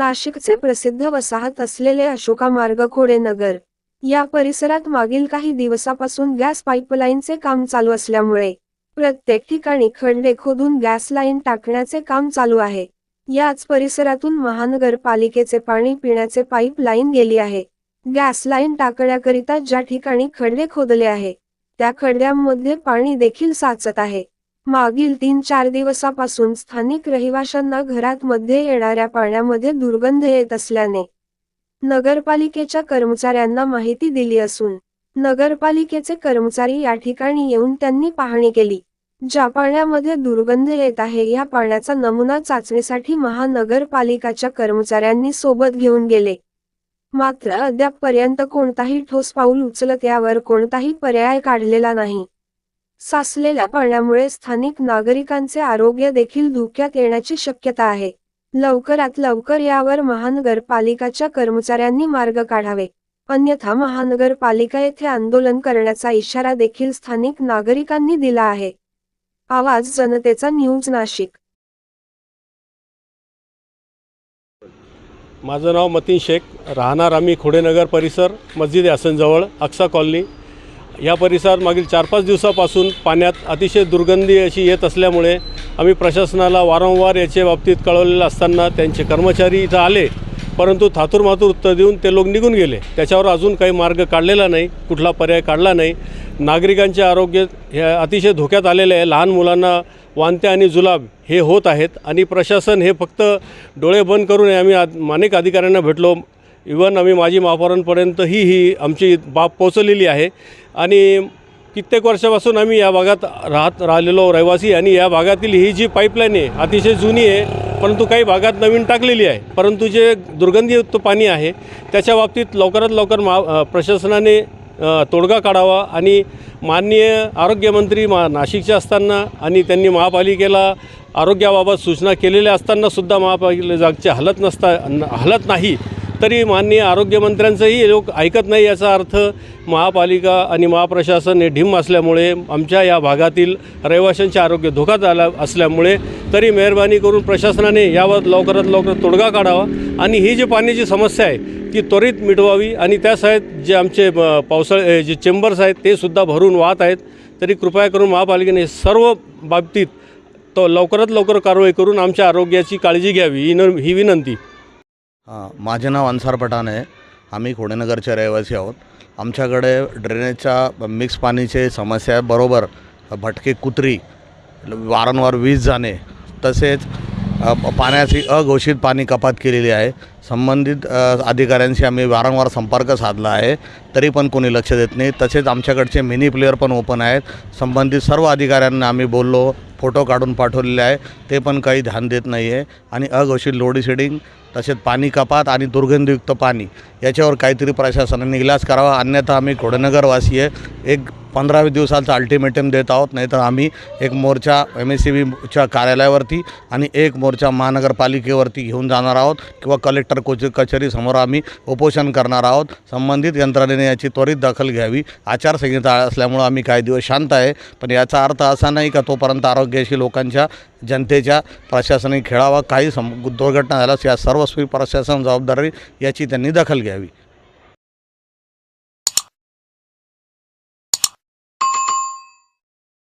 नाशिकचे प्रसिद्ध वसाहत असलेले अशोका मार्ग खोडे नगर. या परिसरात मागील काही दिवसापासून गॅस पाईपलाईनचे काम चालू असल्यामुळे प्रत्येक ठिकाणी खंडे खोदून गॅस लाईन टाकण्याचे काम चालू आहे. याच परिसरातून महानगरपालिकेचे पाणी पिण्याचे पाईप लाईन गेली आहे. गॅस लाईन टाकण्याकरिता ज्या ठिकाणी खड्डे खोदले आहे त्या खड्ड्यांमध्ये पाणी देखील साचत आहे. मागील तीन चार दिवसापासून स्थानिक रहिवाशांना घरात मध्ये येणाऱ्या पाण्यामध्ये दुर्गंध येत असल्याने नगरपालिकेच्या कर्मचाऱ्यांना माहिती दिली असून नगरपालिकेचे कर्मचारी या ठिकाणी येऊन त्यांनी पाहणी केली. ज्या पाण्यामध्ये दुर्गंध येत आहे या पाण्याचा नमुना चाचणीसाठी महानगरपालिकाच्या कर्मचाऱ्यांनी सोबत घेऊन गेले. मात्र अद्यापपर्यंत कोणताही ठोस पाऊल उचलत यावर कोणताही पर्याय काढलेला नाही. साचलेल्या पाण्यामुळे स्थानिक नागरिकांचे आरोग्य देखील धोक्यात येण्याची शक्यता आहे. लवकरात लवकर यावर महानगरपालिकाच्या कर्मचाऱ्यांनी मार्ग काढावे. अन्यथा महानगरपालिका येथे आंदोलन करण्याचा इशारा देखील स्थानिक नागरिकांनी दिला आहे. आवाज जनतेचा न्यूज नाशिक. माझं नाव मतीन शेख. राहणार आम्ही खोडेनगर परिसर मस्जिद यासनजवळ अक्सा कॉलनी. या परिसरात मागील चार पाच दिवसापासून पाण्यात अतिशय दुर्गंधी अशी येत असल्यामुळे आम्ही प्रशासनाला वारंवार याच्या बाबतीत कळवलेलं असताना त्यांचे कर्मचारी इथं आले. परंतु थातूरमातूर उत्तर देऊन ते लोक निघून गेले. त्याच्यावर अजून काही मार्ग काढलेला नाही कुठला पर्याय काढला नाही. नागरिकांचे आरोग्य हे अतिशय धोक्यात आलेले आहे. लहान मुलांना वांत्या आणि जुलाब हे होत आहेत आणि प्रशासन हे फक्त डोळे बंद करून आम्ही आ- अनेक अधिकाऱ्यांना भेटलो. इवन आम्ही माजी महापौरांपर्यंत ही ही आमची बाब पोचलेली आहे. आणि कित्येक वर्षापासून आम्ही या भागात राहत राहिलेलो रहिवासी आणि या भागातील ही जी पाईपलाईन आहे अतिशय जुनी आहे परंतु काही भागात नवीन टाकलेली आहे. परंतु जे दुर्गंधीयुक्त पाणी आहे त्याच्या बाबतीत लवकरात लवकर महा प्रशासनाने तोडगा काढावा आणि माननीय आरोग्यमंत्री मा नाशिकचे असताना आणि त्यांनी महापालिकेला आरोग्याबाबत सूचना केलेल्या असतानासुद्धा महापालिकेला जागचे हलत नसता न- हलत नाही. तरी माननीय आरोग्यमंत्र्यांचंही लोक ऐकत नाही याचा अर्थ महापालिका आणि महाप्रशासन हे ढिम असल्यामुळे आमच्या या भागातील रहिवाशांचे आरोग्य धोक्यात आला असल्यामुळे तरी मेहरबानी करून प्रशासनाने यावर लवकरात लवकर तोडगा काढावा आणि ही जी पाण्याची समस्या आहे ती त्वरित मिटवावी आणि त्या साहेब जे आमचे पावसाळे जे चेंबर्स आहेत ते सुद्धा भरून वाहत आहेत. तरी कृपया करून महापालिकेने सर्व बाबतीत तो लवकरात लवकर कारवाई करून आमच्या आरोग्याची काळजी घ्यावी ही ही विनंती. हां माझे नाव अन्सार पठाण आहे. आम्ही खोडेनगरचे रहिवासी आहोत. आमच्याकडे ड्रेनेजच्या मिक्स पाणीचे समस्या आहे. बरोबर भटके कुत्री वारंवार वीज जाणे तसेच पाण्याची अघोषित पाणी कपात केलेली आहे. संबंधित अधिकाऱ्यांशी आम्ही वारंवार संपर्क साधला आहे. तरी पण कोणी लक्ष देत नाही. तसेच आमच्याकडचे मिनी प्लेअर पण ओपन आहेत. संबंधित सर्व अधिकाऱ्यांना आम्ही बोललो फोटो काढून पाठवलेले आहे. ते पण काही ध्यान देत नाही आहे आणि अघोषित लोडीशेडिंग तसेच पाणी कपात आणि दुर्गंधयुक्त पाणी याच्यावर काहीतरी प्रशासनाने इलाज करावा. अन्यथा आम्ही घोडेनगरवासी आहे. एक पंधरा दिवसाचं अल्टिमेटम देत आहोत नाहीतर आम्ही एक मोर्चा एम एस सी बीच्या कार्यालयावरती आणि एक मोर्चा महानगरपालिकेवरती घेऊन जाणार आहोत किंवा कलेक्टर कोच कचेरीसमोर आम्ही उपोषण करणार आहोत. संबंधित यंत्रणेने याची त्वरित दखल घ्यावी. आचारसंहिता असल्यामुळं आम्ही काही दिवस शांत आहे पण याचा अर्थ असा नाही का तोपर्यंत आरोग्याशी लोकांच्या जनतेच्या प्रशासनिक खेळावा काही सम दुर्घटना झाल्यास या सर्वस्वी प्रशासन जबाबदारी याची त्यांनी दखल घ्यावी.